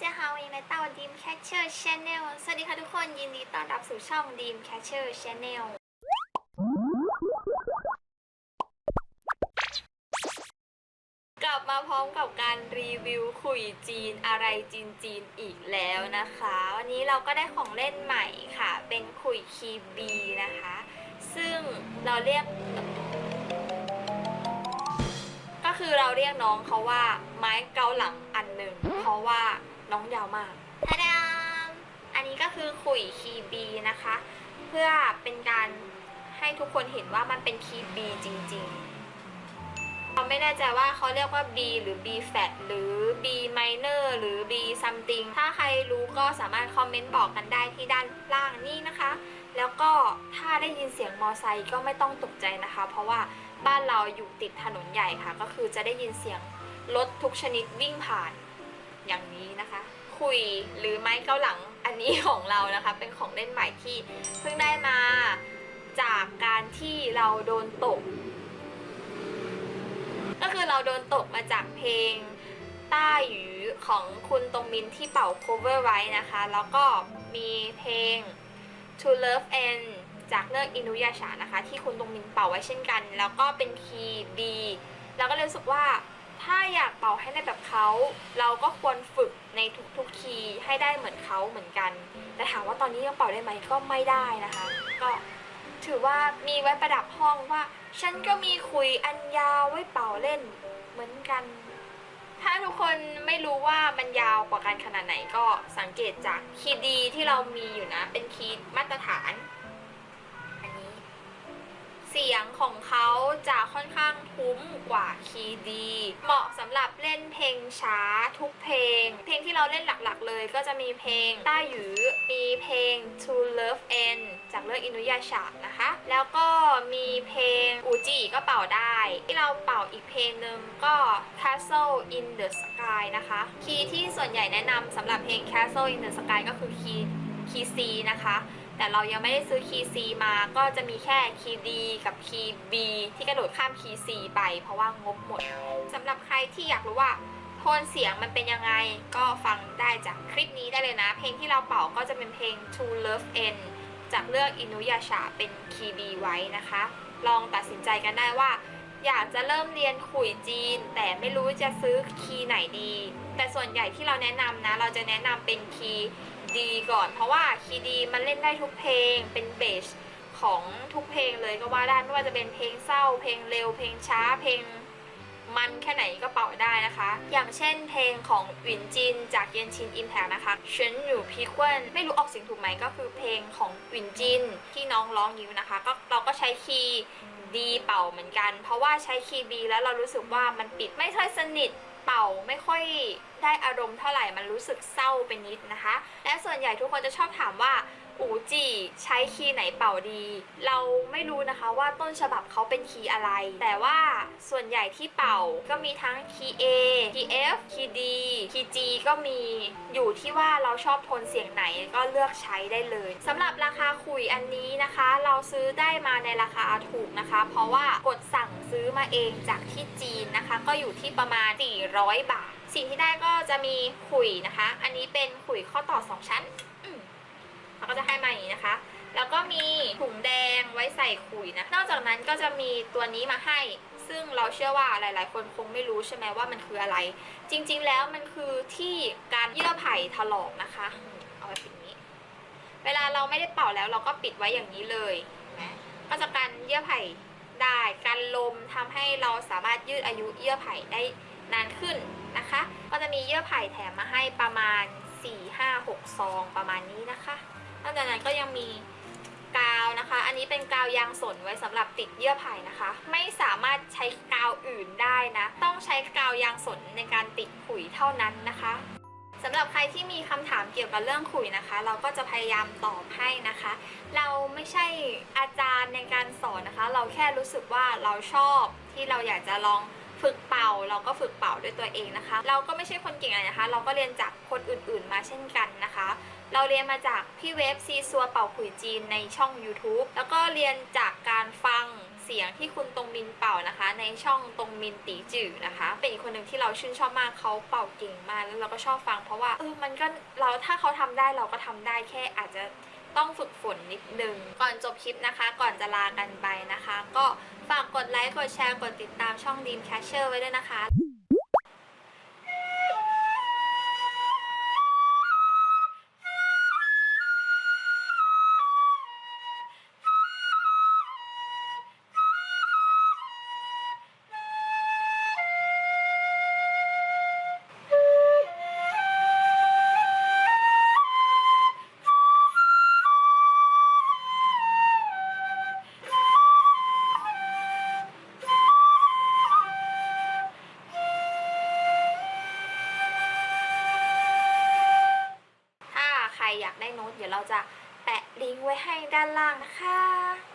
เจ้าฮาวิงในเต้าดีมแคชเชอร์ชแนลสวัสดีค่ะทุกคนยินดีต้อนรับสู่ช่องดีมแคชเชอร์ชแนลกลับมาพร้อมกับการรีวิวขุยจีนอะไรจีนจีนอีกแล้วนะคะ วันนี้เราก็ได้ของเล่นใหม่ค่ะ เป็นขุยคีบีนะคะ ซึ่งเราเรียก ก็คือเราเรียกน้องเขาว่าไม้เกาหลังอันหนึ่งเพราะว่า น้องยาวมากทาดามอันนี้ก็คือขุยคีบีนะคะ เพื่อเป็นการให้ทุกคนเห็นว่ามันเป็นคีบีจริงๆ เราไม่แน่ใจว่าเขาเรียกว่า B หรือ B flat หรือ B minor หรือ B something ถ้าใครรู้ก็สามารถคอมเมนต์บอกกันได้ที่ด้านล่างนี้นะคะ แล้วก็ถ้าได้ยินเสียงมอไซค์ก็ไม่ต้องตกใจนะคะ เพราะว่าบ้านเราอยู่ติดถนนใหญ่ค่ะ ก็คือจะได้ยินเสียงรถทุกชนิดวิ่งผ่าน อย่างนี้นะคะ คุยหรือไม้เกาหลังอันนี้ของเรานะคะ เป็นของเล่นใหม่ที่เพิ่งได้มาจากการที่เราโดนตก ก็คือเราโดนตกมาจากเพลงต้าหยูของคุณตรงมินที่เป่า cover ไว้นะคะ แล้วก็มีเพลง To Love and จากเรื่องอินุยาชานะคะ ที่คุณตรงมินเป่าไว้เช่นกัน แล้วก็เป็นคีย์ B แล้วก็เลยรู้สึกว่าถ้า เป่าให้ได้แบบเขา เราก็ควรฝึกในทุกๆคีย์ให้ได้เหมือนเขาเหมือนกัน แต่ถามว่าตอนนี้ยังเป่าได้ไหมก็ไม่ได้นะคะ ก็ถือว่ามีไว้ประดับห้องว่า ฉันก็มีคุยอันยาวไว้เป่าเล่นเหมือนกัน ถ้าทุกคนไม่รู้ว่ามันยาวกว่ากันขนาดไหนก็สังเกตจากคีย์ดีที่เรามีอยู่นะ เป็นคีย์มาตรฐาน ยงของเขาจะค่อนข้างทุ้มกว่าคีย์ดี เหมาะสำหรับเล่นเพลงช้าทุกเพลง เพลงที่เราเล่นหลักๆ เลยก็จะมีเพลงต้าหยูมีเพลง To Love End จากเรื่องอินุยาชานะคะ แล้วก็มีเพลงอูจิก็เป่าได้ ที่เราเป่าอีกเพลงหนึ่งก็ Castle in the Sky นะคะ คีย์ที่ส่วนใหญ่แนะนำสำหรับเพลง Castle in the Sky ก็คือคีย์คีย์ C นะคะ แต่เรายังไม่ได้ซื้อคีย์ C มาก็จะมีแค่คีย์ D กับคีย์ B ที่กระโดดข้ามคีย์ C ไป เพราะว่างบหมดสำหรับใครที่อยากรู้ว่าโทนเสียงมันเป็นยังไงก็ฟังได้จากคลิปนี้ได้เลยนะ เพลงที่เราเป่าก็จะเป็นเพลง To Love End จากเรื่องอินุยาชาเป็นคีย์ B ไว้นะคะ ลองตัดสินใจกันได้ว่า อยากจะเริ่มเรียนขุยจีน แต่ไม่รู้จะซื้อคีย์ไหนดี แต่ส่วนใหญ่ที่เราแนะนำนะ เราจะแนะนำเป็นคีย์ ดีก่อน เพราะว่าคีย์ดีมันเล่นได้ทุกเพลงเป็นเบสของทุกเพลงเลยก็ว่าได้ไม่ว่าจะเป็นเพลงเศร้า เพลงเร็วเพลงช้าเพลงมันแค่ไหนก็เป่าได้นะคะ อย่างเช่นเพลงของหวินจินจากเยนชินอิมแพกนะคะเฉินอยู่พีควนไม่รู้ออกเสียงถูกไหมก็คือเพลงของหวินจินที่น้องร้องอยู่นะคะ ก็เราก็ใช้คีย์ดีเป่าเหมือนกัน เพราะว่าใช้คีย์ดีแล้วเรารู้สึกว่ามันปิดไม่ค่อยสนิท เป่าไม่ค่อยได้อารมณ์เท่าไหร่มันรู้สึกเศร้าไปนิดนะคะ และส่วนใหญ่ทุกคนจะชอบถามว่าอูจีใช้คีย์ไหนเป่าดี เราไม่รู้นะคะว่าต้นฉบับเขาเป็นคีย์อะไร แต่ว่าส่วนใหญ่ที่เป่าก็มีทั้งคีย์ A คีย์ F คีย์ D คีย์ G ก็มีอยู่ที่ว่าเราชอบโทนเสียงไหนก็เลือกใช้ได้เลยสำหรับราคาคุยอันนี้นะคะ เราซื้อได้มาในราคาถูกนะคะ เพราะว่ากดสั่งซื้อมาเองจากที่จีนนะคะ ก็อยู่ที่ประมาณ 400 บาท สิ่งที่ได้ก็จะมีขุยนะคะ อันนี้เป็นขุยข้อต่อ 2 ชั้นเขาก็จะให้มาอย่างนี้นะคะ แล้วก็มีถุงแดงไว้ใส่ขุยนะ นอกจากนั้นก็จะมีตัวนี้มาให้ ซึ่งเราเชื่อว่าหลาย ๆ คนคงไม่รู้ใช่ไหมว่ามันคืออะไร จริง ๆ แล้วมันคือที่การเยื่อไผ่ถลอกนะคะ เอาไว้ปิดนี้ เวลาเราไม่ได้เป่าแล้วเราก็ปิดไว้อย่างนี้เลยนไหมก็จะกันเยื่อไผ่ได้กันลมทำให้เราสามารถยืดอายุเยื่อไผ่ได้นานขึ้นนะคะ ก็จะมีเยื่อไผ่แถมมาให้ประมาณ 4 5 6 ซองประมาณนี้นะคะนอกจากนั้นก็ยังมี นะคะ อันนี้เป็นกาวยางสนไว้สำหรับติดเยื่อไผ่นะคะ ไม่สามารถใช้กาวอื่นได้นะ ต้องใช้กาวยางสนในการติดขุยเท่านั้นนะคะสำหรับใครที่มีคำถามเกี่ยวกับเรื่องขุยนะคะ เราก็จะพยายามตอบให้นะคะ เราไม่ใช่อาจารย์ในการสอนนะคะ เราแค่รู้สึกว่าเราชอบที่เราอยากจะลอง ฝึกเป่าเราก็ฝึกเป่าด้วยตัวเองนะคะ เราก็ไม่ใช่คนเก่งอะไรนะคะ เราก็เรียนจากคนอื่นๆมาเช่นกันนะคะ เราเรียนมาจากพี่เวฟซีซัวเป่าขุยจีนในช่อง YouTube แล้วก็เรียนจากการฟังเสียงที่คุณตรงมินเป่านะคะ ในช่องตรงมินตีจื่อนะคะ เป็นอีกคนหนึ่งที่เราชื่นชอบมากเขาเป่าเก่งมากแล้วเราก็ชอบฟังเพราะว่าเออมันก็เราถ้าเขาทำได้เราก็ทำได้แค่อาจจะ ต้องฝึกฝนนิดนึง ก่อนจบคลิปนะคะ ก่อนจะลากันไปนะคะ ก็ฝากกดไลค์ กดแชร์ กดติดตามช่องดีมแคชเชอร์ไว้ด้วยนะคะ อยากได้โน้ตเดี๋ยวเราจะแปะลิงก์ไว้ให้ด้านล่างนะคะ